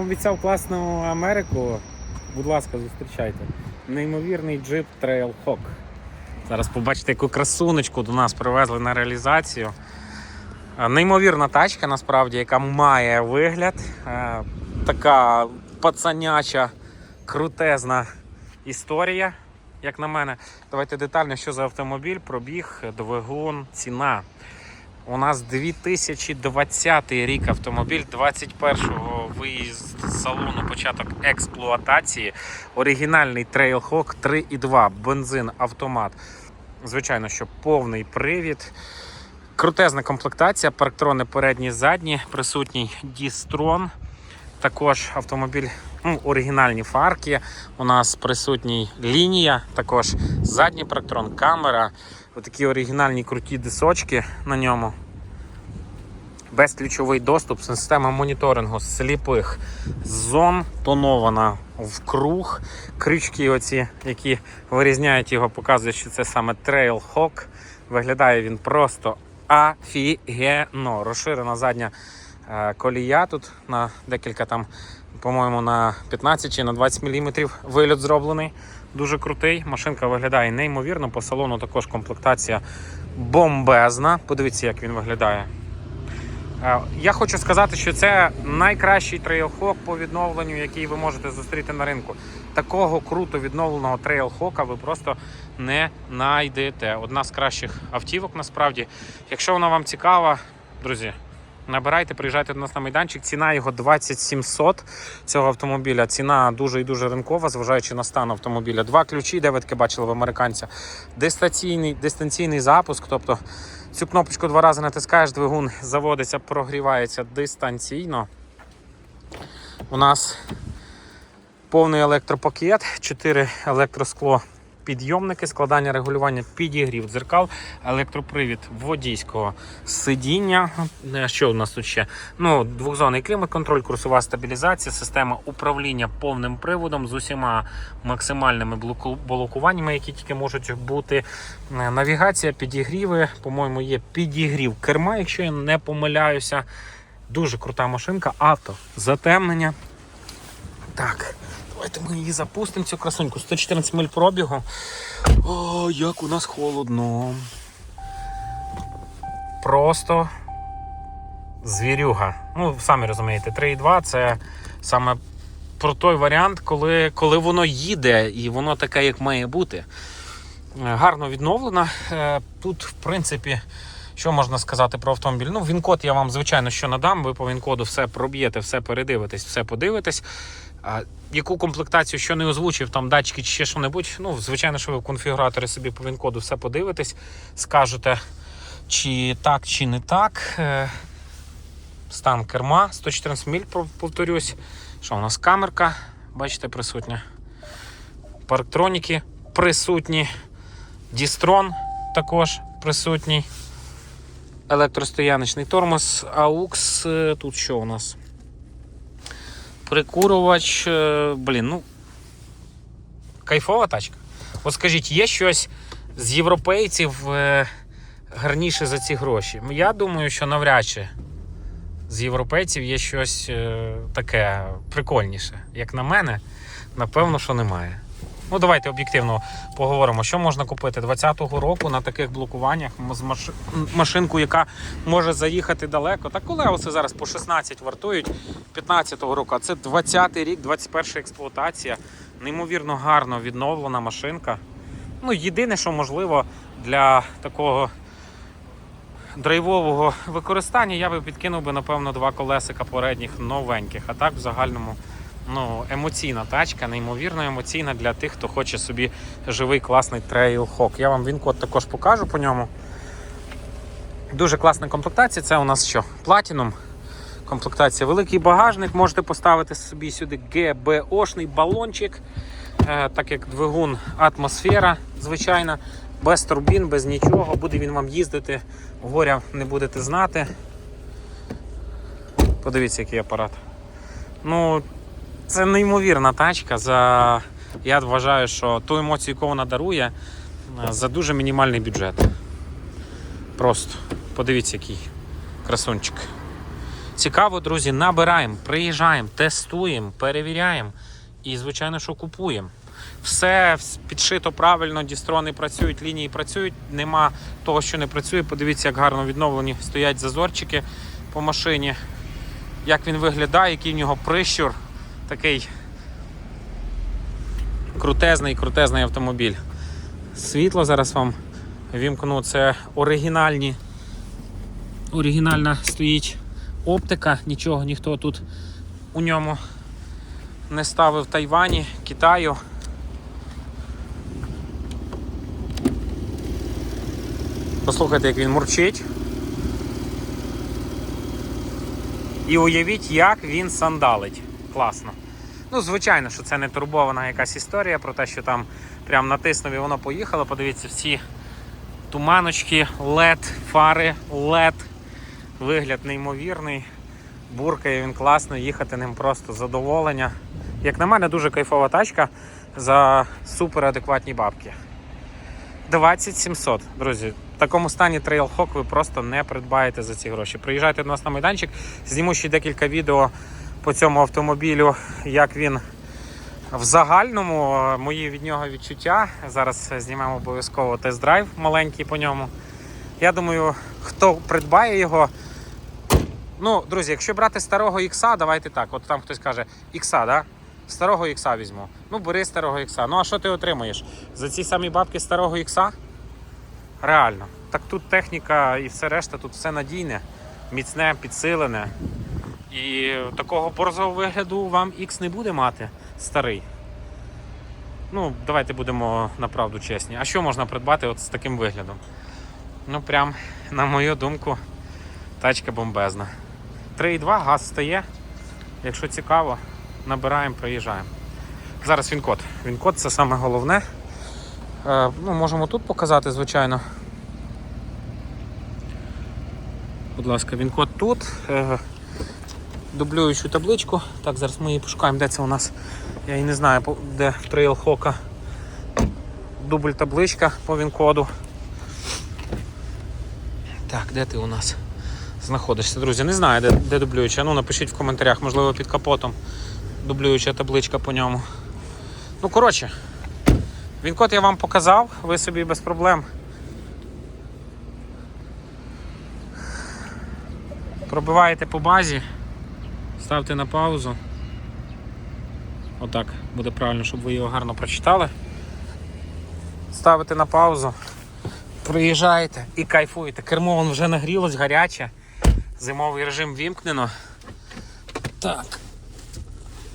Обіцяв класну Америку. Будь ласка, зустрічайте. Неймовірний джип Trailhawk. Зараз побачите, яку красунечку до нас привезли на реалізацію. Е, Неймовірна тачка, насправді, яка має вигляд. Е, Така пацаняча, крутезна історія, як на мене. Давайте детально, що за автомобіль, пробіг, двигун, ціна. У нас 2020 рік автомобіль, 21-го виїзд з салону, початок експлуатації. Оригінальний Trailhawk 3.2, бензин, автомат. Звичайно, що повний привід. Крутезна комплектація, парктрони передні, задні, присутній Дістрон. Також автомобіль, ну, оригінальні фарки. У нас присутній лінія, також задній парктрон, камера. Отакі оригінальні круті дисочки на ньому. Безключовий доступ, система моніторингу сліпих зон, тонована в круг. Крючки, оці, які вирізняють його, показують, що це саме Trailhawk. Виглядає він просто офігенно. Розширена задня е, колія тут на декілька там, по-моєму, на 15 чи на 20 мм вильот зроблений. Дуже крутий. Машинка виглядає неймовірно. По салону також комплектація бомбезна. Подивіться, як він виглядає. Е, Я хочу сказати, що це найкращий трейлхок по відновленню, який ви можете зустріти на ринку. Такого круто відновленого трейлхока ви просто не знайдете. Одна з кращих автівок насправді. Якщо вона вам цікава, друзі, набирайте, приїжджайте до нас на майданчик. Ціна його 2700 цього автомобіля. Ціна дуже і дуже ринкова, зважаючи на стан автомобіля. Два ключі, де ви таке бачили в американця. Дистанційний, дистанційний запуск, тобто Цю кнопочку два рази натискаєш, двигун заводиться, прогрівається дистанційно. У нас повний електропакет, 4 електроскло підйомники, складання регулювання підігрів дзеркал, електропривід водійського сидіння. Е, Що у нас тут ще? Ну, двохзонний клімат-контроль, курсова стабілізація, система управління повним приводом з усіма максимальними блокуваннями, які тільки можуть бути. Е, Навігація, підігріви, по-моєму, є підігрів керма, якщо я не помиляюся. Дуже крута машинка, авто, затемнення. Так, давайте ми її запустимо, цю красуньку. 114 миль пробігу. О, як у нас холодно. Просто звірюга. Ну, самі розумієте, 3,2 це саме про той варіант, коли, коли воно їде і воно таке, як має бути. Гарно відновлена. Е, Тут, в принципі, що можна сказати про автомобіль? Ну, він-код я вам, звичайно, що надам. Ви по він-коду все проб'єте, все передивитесь, все подивитесь. Яку комплектацію, що не озвучив, там датчики чи ще що-небудь, ну, звичайно, що ви в конфігураторі собі по він-коду все подивитесь, скажете, чи так, чи не так. Е, Стан керма 114 міль, повторюсь. Що у нас камерка, бачите, присутня. Парктроніки присутні. Дістрон також присутній. Електростояночний тормоз, AUX. е, Тут що у нас? Прикурувач. е, Блін, ну. Кайфова тачка. От скажіть, є щось з європейців е, гарніше за ці гроші? Я думаю, що навряд чи з європейців є щось е, таке прикольніше. Як на мене, напевно, що немає. Ну, давайте об'єктивно поговоримо, що можна купити 20-го року на таких блокуваннях з маш... машинку, яка може заїхати далеко. Та колеса зараз по 16 вартують 15-го року, а це 20-й рік, 21 експлуатація. Неймовірно гарно відновлена машинка. Ну, єдине, що можливо для такого драйвового використання, я би підкинув би, напевно, два колесика передніх новеньких. А так в загальному ну, емоційна тачка, неймовірно емоційна для тих, хто хоче собі живий класний трейлхок. Я вам він-код також покажу по ньому. Дуже класна комплектація. Це у нас що? Platinum. Комплектація великий багажник. Можете поставити собі сюди ГБОшний балончик, е, так як двигун атмосфера, звичайна, без турбін, без нічого. Буде він вам їздити, горя не будете знати. Подивіться, який апарат. Ну, це неймовірна тачка. За... Я вважаю, що ту емоцію, яку вона дарує, е, за дуже мінімальний бюджет. Просто подивіться, який красунчик. цікаво, друзі, набираємо, приїжджаємо, тестуємо, перевіряємо і, звичайно, що купуємо. Все підшито правильно, дістрони працюють, лінії працюють. Нема того, що не працює. Подивіться, як гарно відновлені стоять зазорчики по машині. Як він виглядає, який в нього прищур. Такий крутезний, крутезний автомобіль. Світло зараз вам вімкну. Це оригінальні. Оригінальна стоїть оптика, нічого ніхто тут у ньому не ставив Тайвані, Китаю. Послухайте, як він мурчить. І уявіть, як він сандалить. Класно. Ну, звичайно, що це не турбована якась історія про те, що там прям натиснув і воно поїхало. Подивіться, всі туманочки, LED, фари, LED. Вигляд неймовірний. Буркає він класно, їхати ним просто задоволення. Як на мене, дуже кайфова тачка за супер адекватні бабки. 20700, друзі. В такому стані Trailhawk ви просто не придбаєте за ці гроші. Приїжджайте до нас на майданчик, зніму ще декілька відео по цьому автомобілю, як він в загальному. е, Мої від нього відчуття. Зараз знімемо обов'язково тест-драйв маленький по ньому. Я думаю, хто придбає його. Ну, друзі, якщо брати старого ікса, давайте так. От там хтось каже, ікса, да? Старого ікса візьму. Ну, бери старого ікса. Ну а що ти отримуєш? За ці самі бабки старого ікса? Реально. Так тут техніка і все решта, тут все надійне, міцне, підсилене. І такого борзого вигляду вам X не буде мати старий. Ну, давайте будемо направду чесні. А що можна придбати от з таким виглядом? Ну, прям, на мою думку, тачка бомбезна. 3,2 газ стає. Якщо цікаво, набираємо, приїжджаємо. Зараз він-код. Він-код це саме головне. Е, ну, можемо тут показати, звичайно. Будь ласка, він-код тут. Е, дублюючу табличку. Так, зараз ми її пошукаємо, де це у нас. Я і не знаю, де в Trailhawk. Дубль табличка по він-коду. Так, де ти у нас знаходишся, друзі? Не знаю, де, де дублююча. Ну, напишіть в коментарях, можливо, під капотом дублююча табличка по ньому. Ну, коротше, він-код я вам показав, ви собі без проблем. Пробиваєте по базі, ставте на паузу. Отак буде правильно, щоб ви його гарно прочитали. Ставите на паузу, приїжджаєте і кайфуєте. Кермо воно вже нагрілось, гаряче. Зимовий режим вімкнено. Так.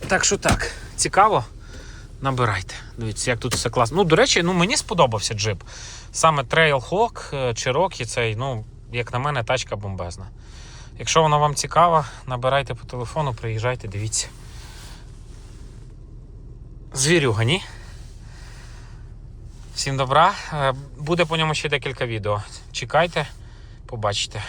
Так що так, цікаво? Набирайте. Дивіться, як тут все класно. Ну, до речі, ну мені сподобався джип. Саме Trailhawk, е, Cherokee цей, ну, як на мене, тачка бомбезна. Якщо вона вам цікава, набирайте по телефону, приїжджайте, дивіться. Звірюга, ні? Всім добра. Е, Буде по ньому ще декілька відео. Чекайте, побачите.